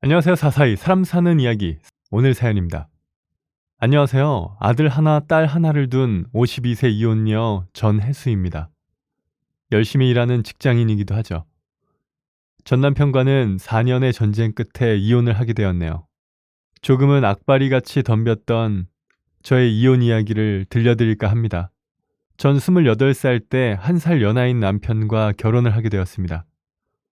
안녕하세요. 사사이 사람 사는 이야기 오늘 사연입니다. 안녕하세요. 아들 하나, 딸 하나를 둔 52세 이혼녀 전혜수입니다. 열심히 일하는 직장인이기도 하죠. 전 남편과는 4년의 전쟁 끝에 이혼을 하게 되었네요. 조금은 악바리 같이 덤볐던 저의 이혼 이야기를 들려드릴까 합니다. 전 28살 때 한 살 연하인 남편과 결혼을 하게 되었습니다.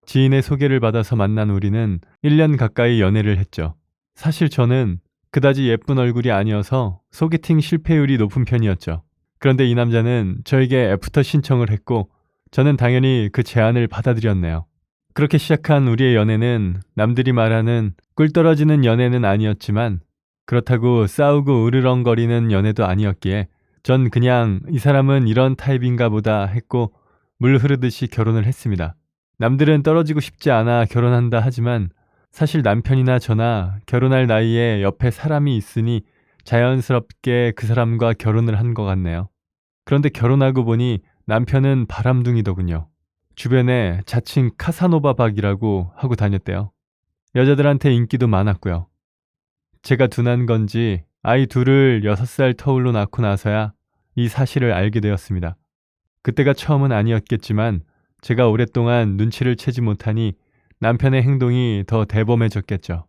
지인의 소개를 받아서 만난 우리는 1년 가까이 연애를 했죠. 사실 저는 그다지 예쁜 얼굴이 아니어서 소개팅 실패율이 높은 편이었죠. 그런데 이 남자는 저에게 애프터 신청을 했고 저는 당연히 그 제안을 받아들였네요. 그렇게 시작한 우리의 연애는 남들이 말하는 꿀 떨어지는 연애는 아니었지만 그렇다고 싸우고 으르렁거리는 연애도 아니었기에 전 그냥 이 사람은 이런 타입인가 보다 했고 물 흐르듯이 결혼을 했습니다. 남들은 떨어지고 싶지 않아 결혼한다 하지만 사실 남편이나 저나 결혼할 나이에 옆에 사람이 있으니 자연스럽게 그 사람과 결혼을 한 것 같네요. 그런데 결혼하고 보니 남편은 바람둥이더군요. 주변에 자칭 카사노바 박이라고 하고 다녔대요. 여자들한테 인기도 많았고요. 제가 둔한 건지 아이 둘을 6살 터울로 낳고 나서야 이 사실을 알게 되었습니다. 그때가 처음은 아니었겠지만 제가 오랫동안 눈치를 채지 못하니 남편의 행동이 더 대범해졌겠죠.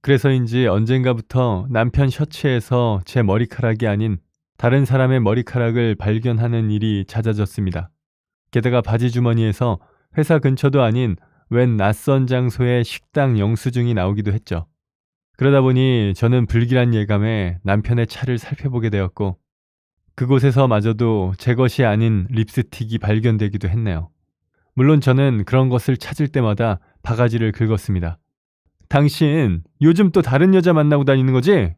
그래서인지 언젠가부터 남편 셔츠에서 제 머리카락이 아닌 다른 사람의 머리카락을 발견하는 일이 잦아졌습니다. 게다가 바지 주머니에서 회사 근처도 아닌 웬 낯선 장소의 식당 영수증이 나오기도 했죠. 그러다 보니 저는 불길한 예감에 남편의 차를 살펴보게 되었고 그곳에서마저도 제 것이 아닌 립스틱이 발견되기도 했네요. 물론 저는 그런 것을 찾을 때마다 바가지를 긁었습니다. 당신 요즘 또 다른 여자 만나고 다니는 거지?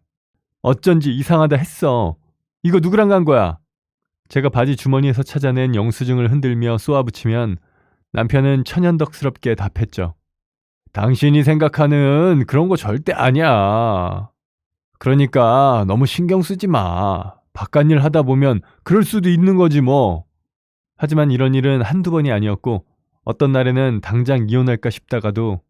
어쩐지 이상하다 했어. 이거 누구랑 간 거야? 제가 바지 주머니에서 찾아낸 영수증을 흔들며 쏘아붙이면 남편은 천연덕스럽게 답했죠. 당신이 생각하는 그런 거 절대 아니야. 그러니까 너무 신경 쓰지 마. 바깥 일 하다 보면 그럴 수도 있는 거지 뭐. 하지만 이런 일은 한두 번이 아니었고 어떤 날에는 당장 이혼할까 싶다가도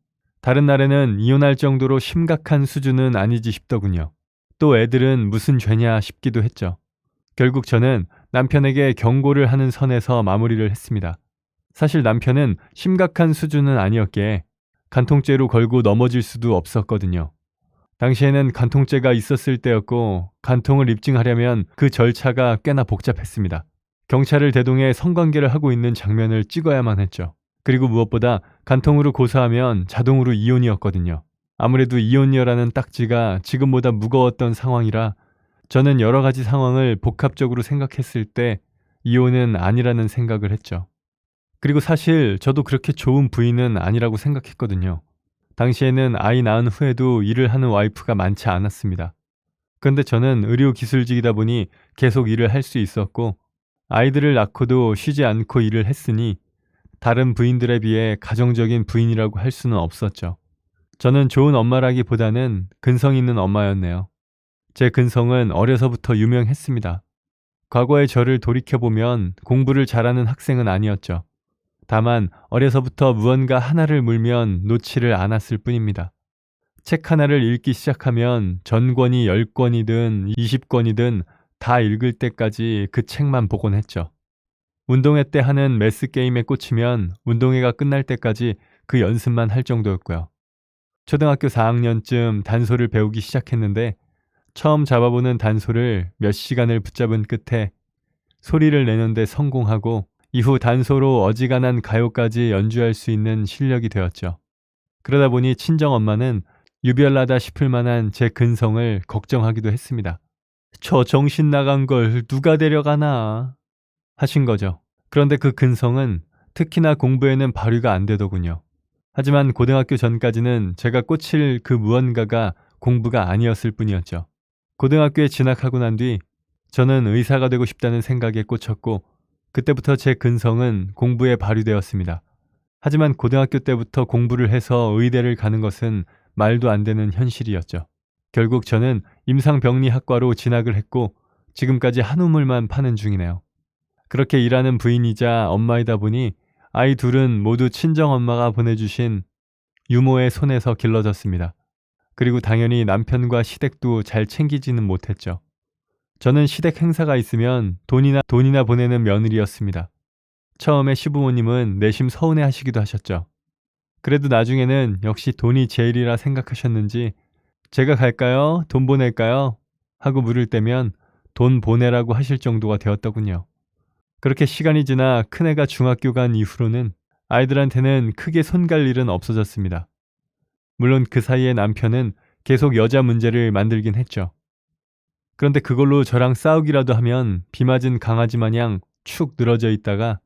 다른 날에는 이혼할 정도로 심각한 수준은 아니지 싶더군요. 또 애들은 무슨 죄냐 싶기도 했죠. 결국 저는 남편에게 경고를 하는 선에서 마무리를 했습니다. 사실 남편은 심각한 수준은 아니었기에 간통죄로 걸고 넘어질 수도 없었거든요. 당시에는 간통죄가 있었을 때였고 간통을 입증하려면 그 절차가 꽤나 복잡했습니다. 경찰을 대동해 성관계를 하고 있는 장면을 찍어야만 했죠. 그리고 무엇보다 간통으로 고소하면 자동으로 이혼이었거든요. 아무래도 이혼녀라는 딱지가 지금보다 무거웠던 상황이라 저는 여러 가지 상황을 복합적으로 생각했을 때 이혼은 아니라는 생각을 했죠. 그리고 사실 저도 그렇게 좋은 부인은 아니라고 생각했거든요. 당시에는 아이 낳은 후에도 일을 하는 와이프가 많지 않았습니다. 그런데 저는 의료기술직이다 보니 계속 일을 할 수 있었고 아이들을 낳고도 쉬지 않고 일을 했으니 다른 부인들에 비해 가정적인 부인이라고 할 수는 없었죠. 저는 좋은 엄마라기보다는 근성 있는 엄마였네요. 제 근성은 어려서부터 유명했습니다. 과거의 저를 돌이켜보면 공부를 잘하는 학생은 아니었죠. 다만 어려서부터 무언가 하나를 물면 놓지를 않았을 뿐입니다. 책 하나를 읽기 시작하면 전권이 10권이든 20권이든 다 읽을 때까지 그 책만 보곤 했죠. 운동회 때 하는 매스 게임에 꽂히면 운동회가 끝날 때까지 그 연습만 할 정도였고요. 초등학교 4학년쯤 단소를 배우기 시작했는데 처음 잡아보는 단소를 몇 시간을 붙잡은 끝에 소리를 내는데 성공하고 이후 단소로 어지간한 가요까지 연주할 수 있는 실력이 되었죠. 그러다 보니 친정 엄마는 유별나다 싶을 만한 제 근성을 걱정하기도 했습니다. 저 정신 나간 걸 누가 데려가나 하신 거죠. 그런데 그 근성은 특히나 공부에는 발휘가 안 되더군요. 하지만 고등학교 전까지는 제가 꽂힐 그 무언가가 공부가 아니었을 뿐이었죠. 고등학교에 진학하고 난 뒤 저는 의사가 되고 싶다는 생각에 꽂혔고 그때부터 제 근성은 공부에 발휘되었습니다. 하지만 고등학교 때부터 공부를 해서 의대를 가는 것은 말도 안 되는 현실이었죠. 결국 저는 임상병리학과로 진학을 했고 지금까지 한 우물만 파는 중이네요. 그렇게 일하는 부인이자 엄마이다 보니 아이 둘은 모두 친정엄마가 보내주신 유모의 손에서 길러졌습니다. 그리고 당연히 남편과 시댁도 잘 챙기지는 못했죠. 저는 시댁 행사가 있으면 돈이나 돈이나 보내는 며느리였습니다. 처음에 시부모님은 내심 서운해 하시기도 하셨죠. 그래도 나중에는 역시 돈이 제일이라 생각하셨는지 제가 갈까요? 돈 보낼까요? 하고 물을 때면 돈 보내라고 하실 정도가 되었더군요. 그렇게 시간이 지나 큰애가 중학교 간 이후로는 아이들한테는 크게 손갈 일은 없어졌습니다. 물론 그 사이에 남편은 계속 여자 문제를 만들긴 했죠. 그런데 그걸로 저랑 싸우기라도 하면 비 맞은 강아지 마냥 축 늘어져 있다가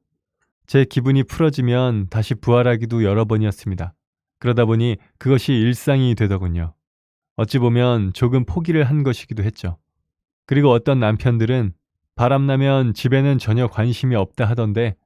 제 기분이 풀어지면 다시 부활하기도 여러 번이었습니다. 그러다 보니 그것이 일상이 되더군요. 어찌 보면 조금 포기를 한 것이기도 했죠. 그리고 어떤 남편들은 바람나면 집에는 전혀 관심이 없다 하던데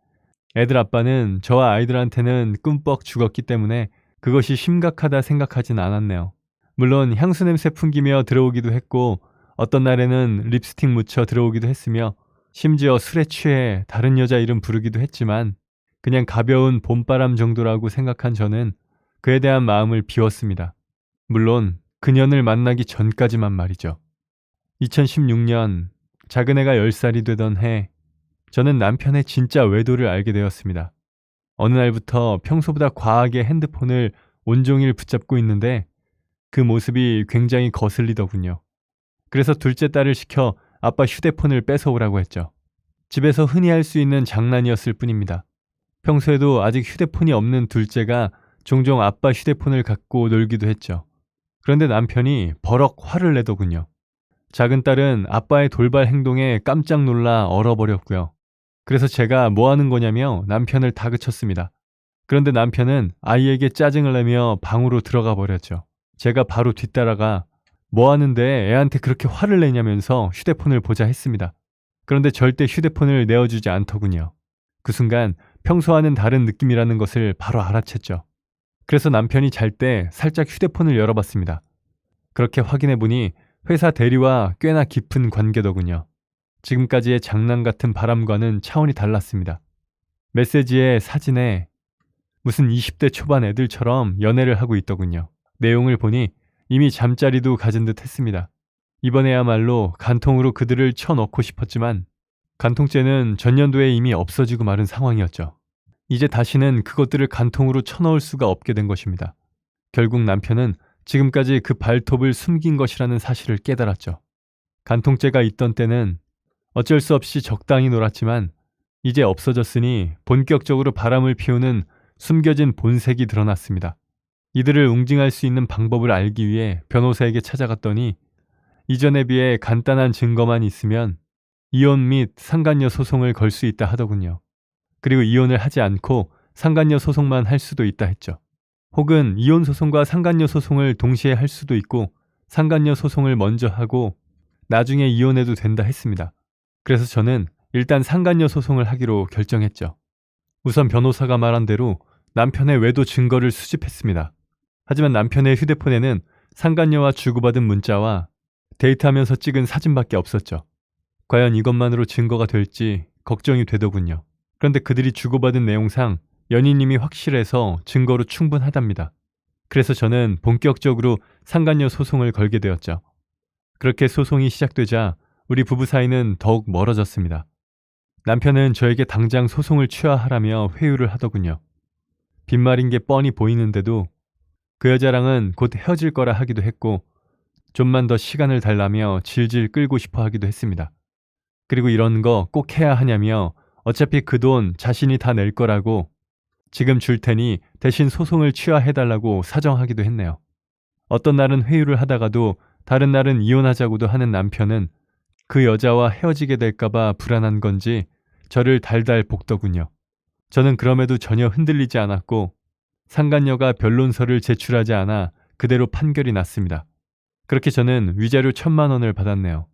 애들 아빠는 저와 아이들한테는 꿈뻑 죽었기 때문에 그것이 심각하다 생각하진 않았네요. 물론 향수 냄새 풍기며 들어오기도 했고 어떤 날에는 립스틱 묻혀 들어오기도 했으며 심지어 술에 취해 다른 여자 이름 부르기도 했지만 그냥 가벼운 봄바람 정도라고 생각한 저는 그에 대한 마음을 비웠습니다. 물론 그년을 만나기 전까지만 말이죠. 2016년 작은 애가 10살이 되던 해 저는 남편의 진짜 외도를 알게 되었습니다. 어느 날부터 평소보다 과하게 핸드폰을 온종일 붙잡고 있는데 그 모습이 굉장히 거슬리더군요. 그래서 둘째 딸을 시켜 아빠 휴대폰을 뺏어오라고 했죠. 집에서 흔히 할 수 있는 장난이었을 뿐입니다. 평소에도 아직 휴대폰이 없는 둘째가 종종 아빠 휴대폰을 갖고 놀기도 했죠. 그런데 남편이 버럭 화를 내더군요. 작은 딸은 아빠의 돌발 행동에 깜짝 놀라 얼어버렸고요. 그래서 제가 뭐 하는 거냐며 남편을 다그쳤습니다. 그런데 남편은 아이에게 짜증을 내며 방으로 들어가 버렸죠. 제가 바로 뒤따라가 뭐 하는데 애한테 그렇게 화를 내냐면서 휴대폰을 보자 했습니다. 그런데 절대 휴대폰을 내어주지 않더군요. 그 순간 평소와는 다른 느낌이라는 것을 바로 알아챘죠. 그래서 남편이 잘 때 살짝 휴대폰을 열어봤습니다. 그렇게 확인해 보니 회사 대리와 꽤나 깊은 관계더군요. 지금까지의 장난 같은 바람과는 차원이 달랐습니다. 메시지에 사진에 무슨 20대 초반 애들처럼 연애를 하고 있더군요. 내용을 보니 이미 잠자리도 가진 듯 했습니다. 이번에야말로 간통으로 그들을 쳐넣고 싶었지만 간통죄는 전년도에 이미 없어지고 마른 상황이었죠. 이제 다시는 그것들을 간통으로 쳐넣을 수가 없게 된 것입니다. 결국 남편은 지금까지 그 발톱을 숨긴 것이라는 사실을 깨달았죠. 간통죄가 있던 때는 어쩔 수 없이 적당히 놀았지만 이제 없어졌으니 본격적으로 바람을 피우는 숨겨진 본색이 드러났습니다. 이들을 웅징할 수 있는 방법을 알기 위해 변호사에게 찾아갔더니 이전에 비해 간단한 증거만 있으면 이혼 및 상간녀 소송을 걸 수 있다 하더군요. 그리고 이혼을 하지 않고 상간녀 소송만 할 수도 있다 했죠. 혹은 이혼 소송과 상간녀 소송을 동시에 할 수도 있고 상간녀 소송을 먼저 하고 나중에 이혼해도 된다 했습니다. 그래서 저는 일단 상간녀 소송을 하기로 결정했죠. 우선 변호사가 말한 대로 남편의 외도 증거를 수집했습니다. 하지만 남편의 휴대폰에는 상간녀와 주고받은 문자와 데이트하면서 찍은 사진밖에 없었죠. 과연 이것만으로 증거가 될지 걱정이 되더군요. 그런데 그들이 주고받은 내용상 연인님이 확실해서 증거로 충분하답니다. 그래서 저는 본격적으로 상간녀 소송을 걸게 되었죠. 그렇게 소송이 시작되자 우리 부부 사이는 더욱 멀어졌습니다. 남편은 저에게 당장 소송을 취하하라며 회유를 하더군요. 빈말인 게 뻔히 보이는데도 그 여자랑은 곧 헤어질 거라 하기도 했고 좀만 더 시간을 달라며 질질 끌고 싶어 하기도 했습니다. 그리고 이런 거 꼭 해야 하냐며 어차피 그 돈 자신이 다 낼 거라고 지금 줄 테니 대신 소송을 취하해달라고 사정하기도 했네요. 어떤 날은 회유를 하다가도 다른 날은 이혼하자고도 하는 남편은 그 여자와 헤어지게 될까봐 불안한 건지 저를 달달 볶더군요. 저는 그럼에도 전혀 흔들리지 않았고 상간녀가 변론서를 제출하지 않아 그대로 판결이 났습니다. 그렇게 저는 위자료 천만 원을 받았네요.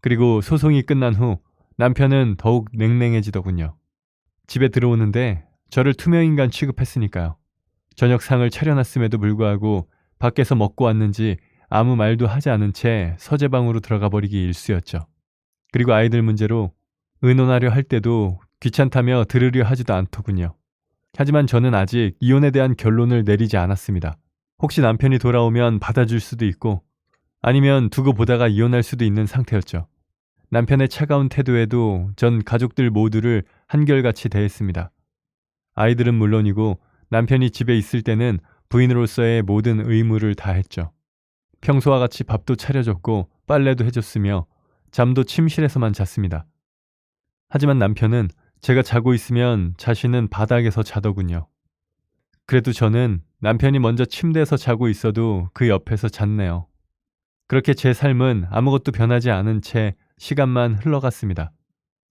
그리고 소송이 끝난 후 남편은 더욱 냉랭해지더군요. 집에 들어오는데 저를 투명인간 취급했으니까요. 저녁상을 차려놨음에도 불구하고 밖에서 먹고 왔는지 아무 말도 하지 않은 채 서재방으로 들어가 버리기 일쑤였죠. 그리고 아이들 문제로 의논하려 할 때도 귀찮다며 들으려 하지도 않더군요. 하지만 저는 아직 이혼에 대한 결론을 내리지 않았습니다. 혹시 남편이 돌아오면 받아줄 수도 있고 아니면 두고 보다가 이혼할 수도 있는 상태였죠. 남편의 차가운 태도에도 전 가족들 모두를 한결같이 대했습니다. 아이들은 물론이고 남편이 집에 있을 때는 부인으로서의 모든 의무를 다했죠. 평소와 같이 밥도 차려줬고 빨래도 해줬으며 잠도 침실에서만 잤습니다. 하지만 남편은 제가 자고 있으면 자신은 바닥에서 자더군요. 그래도 저는 남편이 먼저 침대에서 자고 있어도 그 옆에서 잤네요. 그렇게 제 삶은 아무것도 변하지 않은 채 시간만 흘러갔습니다.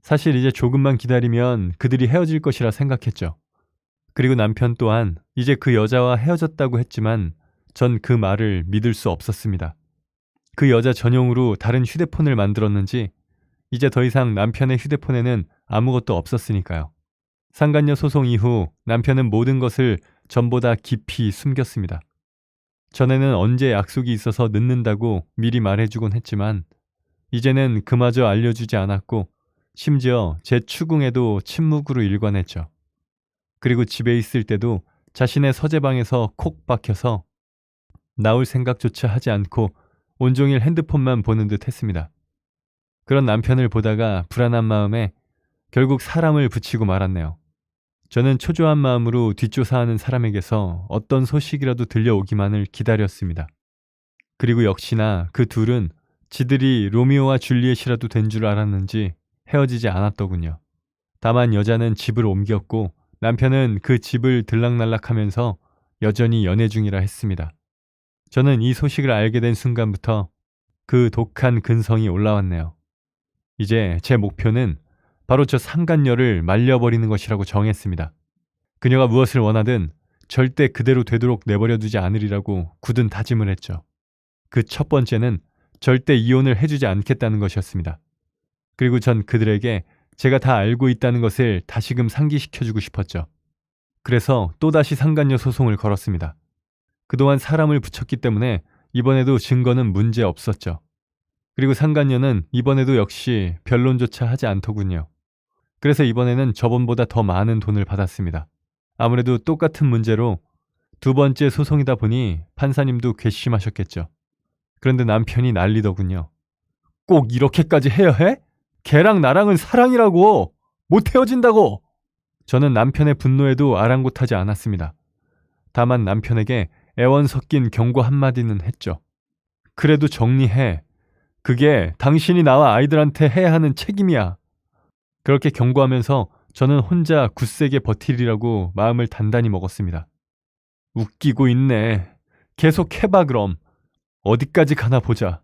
사실 이제 조금만 기다리면 그들이 헤어질 것이라 생각했죠. 그리고 남편 또한 이제 그 여자와 헤어졌다고 했지만 전 그 말을 믿을 수 없었습니다. 그 여자 전용으로 다른 휴대폰을 만들었는지 이제 더 이상 남편의 휴대폰에는 아무것도 없었으니까요. 상간녀 소송 이후 남편은 모든 것을 전보다 깊이 숨겼습니다. 전에는 언제 약속이 있어서 늦는다고 미리 말해주곤 했지만 이제는 그마저 알려주지 않았고 심지어 제 추궁에도 침묵으로 일관했죠. 그리고 집에 있을 때도 자신의 서재방에서 콕 박혀서 나올 생각조차 하지 않고 온종일 핸드폰만 보는 듯 했습니다. 그런 남편을 보다가 불안한 마음에 결국 사람을 붙이고 말았네요. 저는 초조한 마음으로 뒷조사하는 사람에게서 어떤 소식이라도 들려오기만을 기다렸습니다. 그리고 역시나 그 둘은 지들이 로미오와 줄리엣이라도 된 줄 알았는지 헤어지지 않았더군요. 다만 여자는 집을 옮겼고 남편은 그 집을 들락날락하면서 여전히 연애 중이라 했습니다. 저는 이 소식을 알게 된 순간부터 그 독한 근성이 올라왔네요. 이제 제 목표는 바로 저 상간녀를 말려버리는 것이라고 정했습니다. 그녀가 무엇을 원하든 절대 그대로 되도록 내버려 두지 않으리라고 굳은 다짐을 했죠. 그 첫 번째는 절대 이혼을 해주지 않겠다는 것이었습니다. 그리고 전 그들에게 제가 다 알고 있다는 것을 다시금 상기시켜주고 싶었죠. 그래서 또다시 상간녀 소송을 걸었습니다. 그동안 사람을 붙였기 때문에 이번에도 증거는 문제 없었죠. 그리고 상간녀는 이번에도 역시 변론조차 하지 않더군요. 그래서 이번에는 저번보다 더 많은 돈을 받았습니다. 아무래도 똑같은 문제로 두 번째 소송이다 보니 판사님도 괘씸하셨겠죠. 그런데 남편이 난리더군요. 꼭 이렇게까지 해야 해? 걔랑 나랑은 사랑이라고! 못 헤어진다고! 저는 남편의 분노에도 아랑곳하지 않았습니다. 다만 남편에게 애원 섞인 경고 한마디는 했죠. 그래도 정리해. 그게 당신이 나와 아이들한테 해야 하는 책임이야. 그렇게 경고하면서 저는 혼자 굳세게 버티리라고 마음을 단단히 먹었습니다. 웃기고 있네. 계속 해봐 그럼. 어디까지 가나 보자.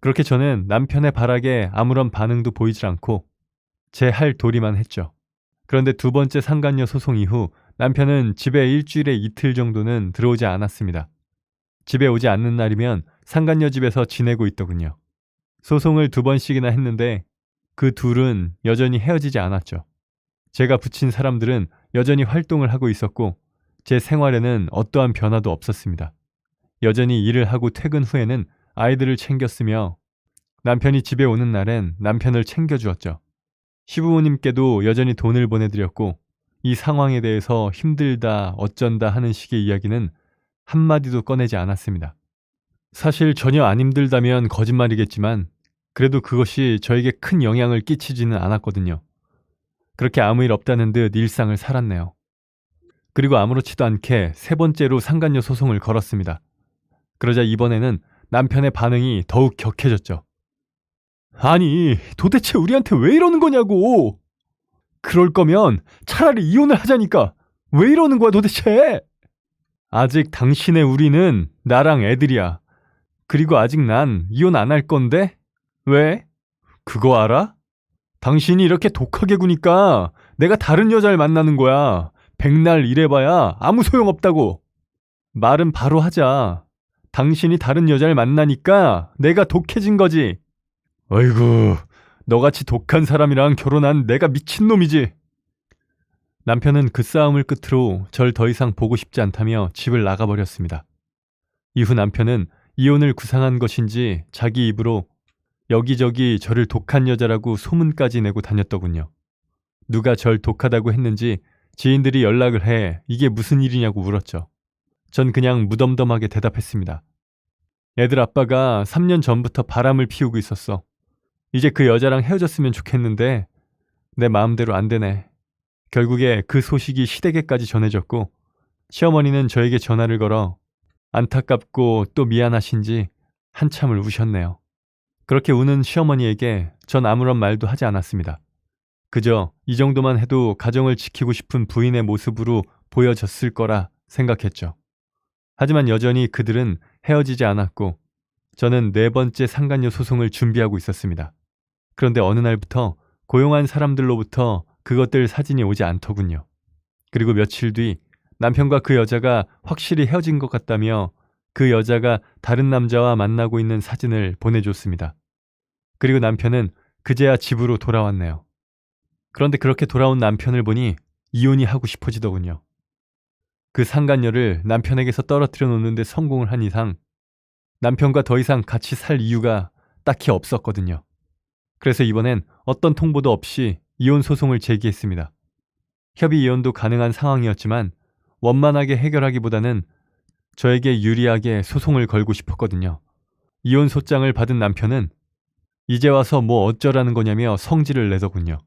그렇게 저는 남편의 발악에 아무런 반응도 보이질 않고 제 할 도리만 했죠. 그런데 두 번째 상간녀 소송 이후 남편은 집에 일주일에 이틀 정도는 들어오지 않았습니다. 집에 오지 않는 날이면 상간녀 집에서 지내고 있더군요. 소송을 두 번씩이나 했는데 그 둘은 여전히 헤어지지 않았죠. 제가 붙인 사람들은 여전히 활동을 하고 있었고 제 생활에는 어떠한 변화도 없었습니다. 여전히 일을 하고 퇴근 후에는 아이들을 챙겼으며 남편이 집에 오는 날엔 남편을 챙겨주었죠. 시부모님께도 여전히 돈을 보내드렸고 이 상황에 대해서 힘들다, 어쩐다 하는 식의 이야기는 한마디도 꺼내지 않았습니다. 사실 전혀 안 힘들다면 거짓말이겠지만 그래도 그것이 저에게 큰 영향을 끼치지는 않았거든요. 그렇게 아무 일 없다는 듯 일상을 살았네요. 그리고 아무렇지도 않게 세 번째로 상간녀 소송을 걸었습니다. 그러자 이번에는 남편의 반응이 더욱 격해졌죠. 아니, 도대체 우리한테 왜 이러는 거냐고! 그럴 거면 차라리 이혼을 하자니까! 왜 이러는 거야 도대체! 아직 당신의 우리는 나랑 애들이야. 그리고 아직 난 이혼 안 할 건데? 왜? 그거 알아? 당신이 이렇게 독하게 구니까 내가 다른 여자를 만나는 거야. 백날 일해봐야 아무 소용없다고. 말은 바로 하자. 당신이 다른 여자를 만나니까 내가 독해진 거지. 어이구, 너같이 독한 사람이랑 결혼한 내가 미친놈이지. 남편은 그 싸움을 끝으로 절 더 이상 보고 싶지 않다며 집을 나가버렸습니다. 이후 남편은 이혼을 구상한 것인지 자기 입으로 여기저기 저를 독한 여자라고 소문까지 내고 다녔더군요. 누가 절 독하다고 했는지 지인들이 연락을 해 이게 무슨 일이냐고 물었죠. 전 그냥 무덤덤하게 대답했습니다. 애들 아빠가 3년 전부터 바람을 피우고 있었어. 이제 그 여자랑 헤어졌으면 좋겠는데 내 마음대로 안 되네. 결국에 그 소식이 시댁에까지 전해졌고 시어머니는 저에게 전화를 걸어 안타깝고 또 미안하신지 한참을 우셨네요. 그렇게 우는 시어머니에게 전 아무런 말도 하지 않았습니다. 그저 이 정도만 해도 가정을 지키고 싶은 부인의 모습으로 보여졌을 거라 생각했죠. 하지만 여전히 그들은 헤어지지 않았고 저는 네 번째 상간녀 소송을 준비하고 있었습니다. 그런데 어느 날부터 고용한 사람들로부터 그것들 사진이 오지 않더군요. 그리고 며칠 뒤 남편과 그 여자가 확실히 헤어진 것 같다며 그 여자가 다른 남자와 만나고 있는 사진을 보내줬습니다. 그리고 남편은 그제야 집으로 돌아왔네요. 그런데 그렇게 돌아온 남편을 보니 이혼이 하고 싶어지더군요. 그 상간녀를 남편에게서 떨어뜨려 놓는데 성공을 한 이상 남편과 더 이상 같이 살 이유가 딱히 없었거든요. 그래서 이번엔 어떤 통보도 없이 이혼 소송을 제기했습니다. 협의 이혼도 가능한 상황이었지만 원만하게 해결하기보다는 저에게 유리하게 소송을 걸고 싶었거든요. 이혼 소장을 받은 남편은 이제 와서 뭐 어쩌라는 거냐며 성질을 내더군요.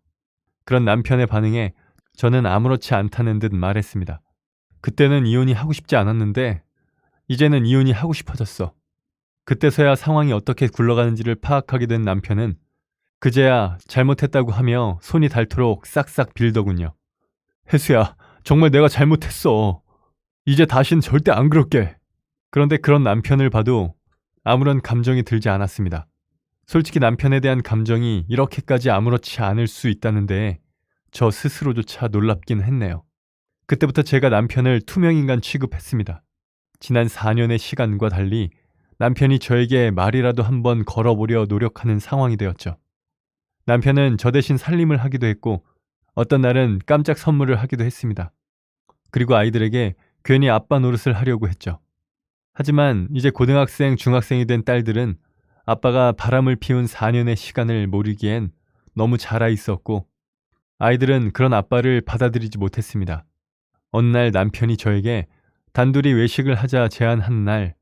그런 남편의 반응에 저는 아무렇지 않다는 듯 말했습니다. 그때는 이혼이 하고 싶지 않았는데 이제는 이혼이 하고 싶어졌어. 그때서야 상황이 어떻게 굴러가는지를 파악하게 된 남편은 그제야 잘못했다고 하며 손이 닳도록 싹싹 빌더군요. 혜수야, 정말 내가 잘못했어. 이제 다신 절대 안 그럴게. 그런데 그런 남편을 봐도 아무런 감정이 들지 않았습니다. 솔직히 남편에 대한 감정이 이렇게까지 아무렇지 않을 수 있다는데 저 스스로조차 놀랍긴 했네요. 그때부터 제가 남편을 투명인간 취급했습니다. 지난 4년의 시간과 달리 남편이 저에게 말이라도 한번 걸어보려 노력하는 상황이 되었죠. 남편은 저 대신 살림을 하기도 했고 어떤 날은 깜짝 선물을 하기도 했습니다. 그리고 아이들에게 괜히 아빠 노릇을 하려고 했죠. 하지만 이제 고등학생, 중학생이 된 딸들은 아빠가 바람을 피운 4년의 시간을 모르기엔 너무 자라 있었고 아이들은 그런 아빠를 받아들이지 못했습니다. 어느 날 남편이 저에게 단둘이 외식을 하자 제안한 날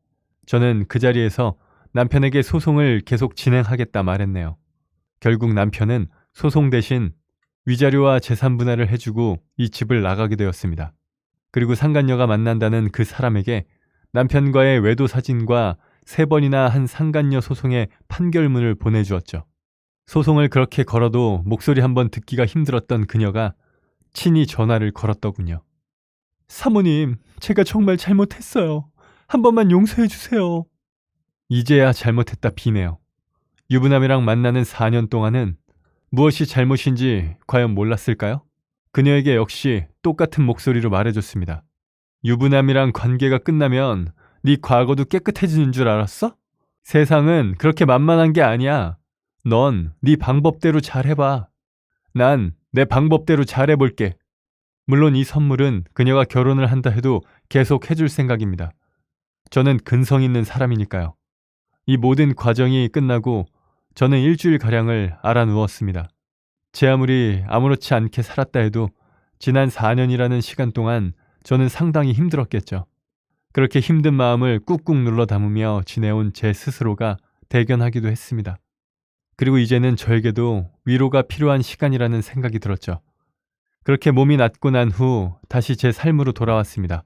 저는 그 자리에서 남편에게 소송을 계속 진행하겠다 말했네요. 결국 남편은 소송 대신 위자료와 재산 분할을 해주고 이 집을 나가게 되었습니다. 그리고 상간녀가 만난다는 그 사람에게 남편과의 외도 사진과 세 번이나 한 상간녀 소송의 판결문을 보내주었죠. 소송을 그렇게 걸어도 목소리 한번 듣기가 힘들었던 그녀가 친히 전화를 걸었더군요. 사모님, 제가 정말 잘못했어요. 한 번만 용서해 주세요. 이제야 잘못했다 비네요. 유부남이랑 만나는 4년 동안은 무엇이 잘못인지 과연 몰랐을까요? 그녀에게 역시 똑같은 목소리로 말해줬습니다. 유부남이랑 관계가 끝나면 네 과거도 깨끗해지는 줄 알았어? 세상은 그렇게 만만한 게 아니야. 넌 네 방법대로 잘해봐. 난 내 방법대로 잘해볼게. 물론 이 선물은 그녀가 결혼을 한다 해도 계속 해줄 생각입니다. 저는 근성 있는 사람이니까요. 이 모든 과정이 끝나고 저는 일주일가량을 알아 누웠습니다. 제 아무리 아무렇지 않게 살았다 해도 지난 4년이라는 시간 동안 저는 상당히 힘들었겠죠. 그렇게 힘든 마음을 꾹꾹 눌러 담으며 지내온 제 스스로가 대견하기도 했습니다. 그리고 이제는 저에게도 위로가 필요한 시간이라는 생각이 들었죠. 그렇게 몸이 낫고 난 후 다시 제 삶으로 돌아왔습니다.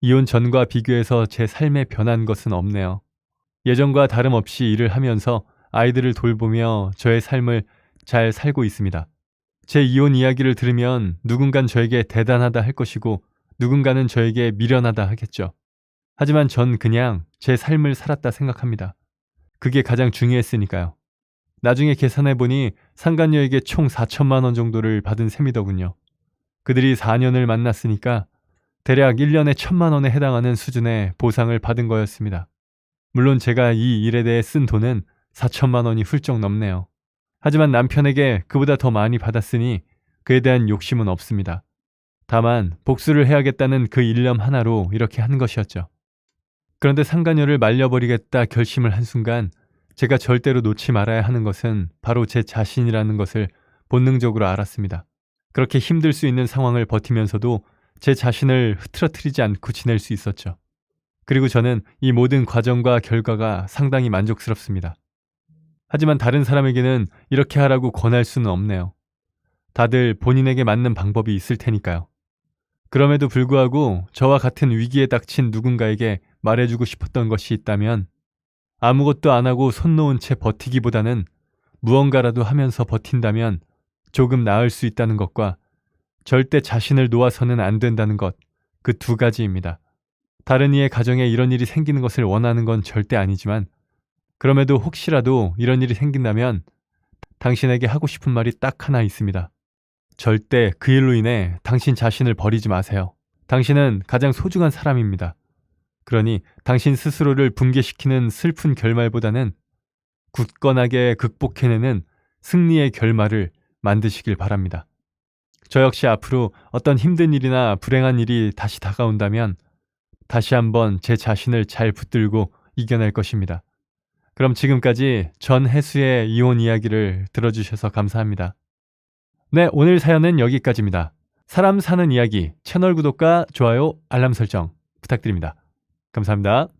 이혼 전과 비교해서 제 삶에 변한 것은 없네요. 예전과 다름없이 일을 하면서 아이들을 돌보며 저의 삶을 잘 살고 있습니다. 제 이혼 이야기를 들으면 누군간 저에게 대단하다 할 것이고 누군가는 저에게 미련하다 하겠죠. 하지만 전 그냥 제 삶을 살았다 생각합니다. 그게 가장 중요했으니까요. 나중에 계산해보니 상간녀에게 총 4천만 원 정도를 받은 셈이더군요. 그들이 4년을 만났으니까 대략 1년에 1천만 원에 해당하는 수준의 보상을 받은 거였습니다. 물론 제가 이 일에 대해 쓴 돈은 4천만 원이 훌쩍 넘네요. 하지만 남편에게 그보다 더 많이 받았으니 그에 대한 욕심은 없습니다. 다만 복수를 해야겠다는 그 일념 하나로 이렇게 한 것이었죠. 그런데 상간녀를 말려버리겠다 결심을 한 순간 제가 절대로 놓지 말아야 하는 것은 바로 제 자신이라는 것을 본능적으로 알았습니다. 그렇게 힘들 수 있는 상황을 버티면서도 제 자신을 흐트러뜨리지 않고 지낼 수 있었죠. 그리고 저는 이 모든 과정과 결과가 상당히 만족스럽습니다. 하지만 다른 사람에게는 이렇게 하라고 권할 수는 없네요. 다들 본인에게 맞는 방법이 있을 테니까요. 그럼에도 불구하고 저와 같은 위기에 닥친 누군가에게 말해주고 싶었던 것이 있다면 아무것도 안 하고 손 놓은 채 버티기보다는 무언가라도 하면서 버틴다면 조금 나을 수 있다는 것과 절대 자신을 놓아서는 안 된다는 것, 그 두 가지입니다. 다른 이의 가정에 이런 일이 생기는 것을 원하는 건 절대 아니지만 그럼에도 혹시라도 이런 일이 생긴다면 당신에게 하고 싶은 말이 딱 하나 있습니다. 절대 그 일로 인해 당신 자신을 버리지 마세요. 당신은 가장 소중한 사람입니다. 그러니 당신 스스로를 붕괴시키는 슬픈 결말보다는 굳건하게 극복해내는 승리의 결말을 만드시길 바랍니다. 저 역시 앞으로 어떤 힘든 일이나 불행한 일이 다시 다가온다면 다시 한번 제 자신을 잘 붙들고 이겨낼 것입니다. 그럼 지금까지 전 해수의 이혼 이야기를 들어주셔서 감사합니다. 네, 오늘 사연은 여기까지입니다. 사람 사는 이야기 채널 구독과 좋아요, 알람 설정 부탁드립니다. 감사합니다.